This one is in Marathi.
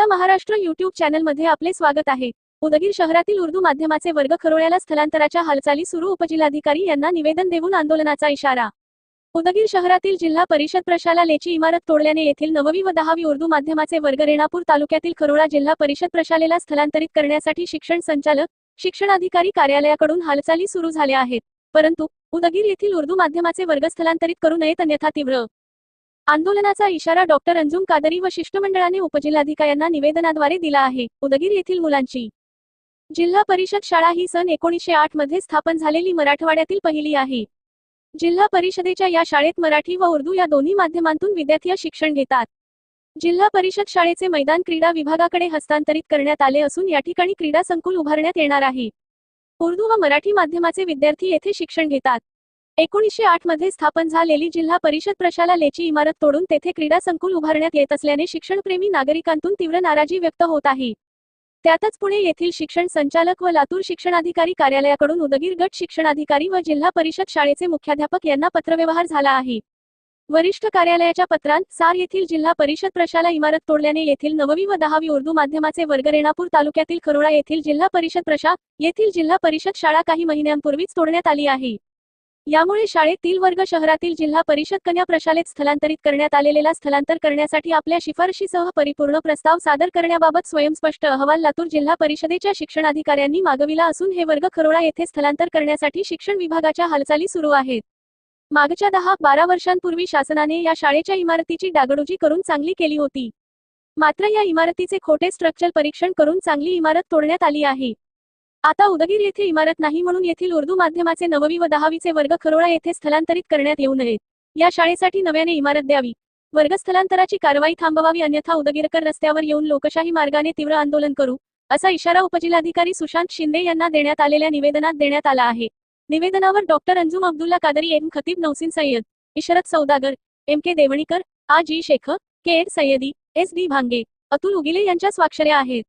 आपला महाराष्ट्र युट्यूब चॅनलमध्ये आपले स्वागत आहे. उदगीर शहरातील उर्दू माध्यमाचे वर्ग खरोळ्याला स्थलांतराच्या हालचाली सुरू उपजिल्हाधिकारी यांना निवेदन देऊन आंदोलनाचा इशारा. उदगीर शहरातील जिल्हा परिषद प्रशालालेची इमारत तोडल्याने येथील नववी व दहावी उर्दू माध्यमाचे वर्ग रेणापूर तालुक्यातील खरोळा जिल्हा परिषद प्रशालेला स्थलांतरित करण्यासाठी शिक्षण संचालक शिक्षणाधिकारी कार्यालयाकडून हालचाली सुरू झाल्या आहेत. परंतु उदगीर येथील उर्दू माध्यमाचे वर्ग स्थलांतरित करू नयेत अन्यथा तीव्र. आंदोलनाचा इशारा डॉक्टर अंजुम कादरी व शिष्टमंडळाने उपजिल्हाधिकाऱ्यांना निवेदनाद्वारे दिला आहे. उदगीर येथील मुलांची जिल्हा परिषद शाळा ही सन एकोणीसशे आठमध्ये स्थापन झालेली मराठवाड्यातील पहिली आहे. जिल्हा परिषदेच्या या शाळेत मराठी व उर्दू या दोन्ही माध्यमांतून विद्यार्थी शिक्षण घेतात. जिल्हा परिषद शाळेचे मैदान क्रीडा विभागाकडे हस्तांतरित करण्यात आले असून या ठिकाणी क्रीडा संकुल उभारण्यात येणार आहे. उर्दू व मराठी माध्यमाचे विद्यार्थी येथे शिक्षण घेतात. एकोणीसशे आठमध्ये स्थापन झालेली जिल्हा परिषद प्रशालालेची इमारत तोडून तेथे क्रीडा संकुल उभारण्यात येत असल्याने शिक्षणप्रेमी नागरिकांतून तीव्र नाराजी व्यक्त होत आहे. त्यातच पुणे येथील शिक्षण संचालक व लातूर शिक्षणाधिकारी कार्यालयाकडून उदगीर गट शिक्षणाधिकारी व जिल्हा परिषद शाळेचे मुख्याध्यापक यांना पत्रव्यवहार झाला आहे. वरिष्ठ कार्यालयाच्या पत्रांत सार येथील जिल्हा परिषद प्रशाला इमारत तोडल्याने येथील नववी व दहावी उर्दू माध्यमाचे वर्ग रेणापूर तालुक्यातील खरोळा येथील जिल्हा परिषद प्रशा येथील जिल्हा परिषद शाळा काही महिन्यांपूर्वीच तोडण्यात आली आहे. यामुळे शाळेतील वर्ग शहरातील जिल्हा परिषद कन्या प्रशालेत स्थलांतरित करण्यात आलेलेला स्थलांतर करण्यासाठी आपल्या शिफारशीसह परिपूर्ण प्रस्ताव सादर करण्याबाबत स्वयंस्पष्ट अहवाल लातूर जिल्हा परिषदेच्या शिक्षणाधिकाऱ्यांनी मागविला असून हे वर्ग खरोळा येथे स्थलांतर करण्यासाठी शिक्षण विभागाच्या हालचाली सुरू आहेत. मागच्या दहा बारा वर्षांपूर्वी शासनाने या शाळेच्या इमारतीची डागडुजी करून चांगली केली होती. मात्र या इमारतीचे खोटे स्ट्रक्चर परीक्षण करून चांगली इमारत तोडण्यात आली आहे. आता उदगीर येथे इमारत नाही म्हणून येथील उर्दू माध्यमाचे नववी व दहावीचे वर्ग खरोळा येथे स्थलांतरित करण्यात येऊ नयेत या शाळेसाठी नव्याने इमारत द्यावी. वर्ग स्थलांतराची कारवाई थांबवावी अन्यथा उदगीरकर रस्त्यावर येऊन लोकशाही मार्गाने तीव्र आंदोलन करू असा इशारा उपजिल्हाधिकारी सुशांत शिंदे यांना देण्यात आलेल्या निवेदनात देण्यात आला आहे. निवेदनावर doctor Anjum Abdullah Qadri M. Khatib Nausin Sayyed Ishrat Saudagar M. K. Devnikar आ जी. शेख के. एड सय्यदी एस. डी. भांगे अतुल उगिले यांच्या स्वाक्षऱ्या आहेत.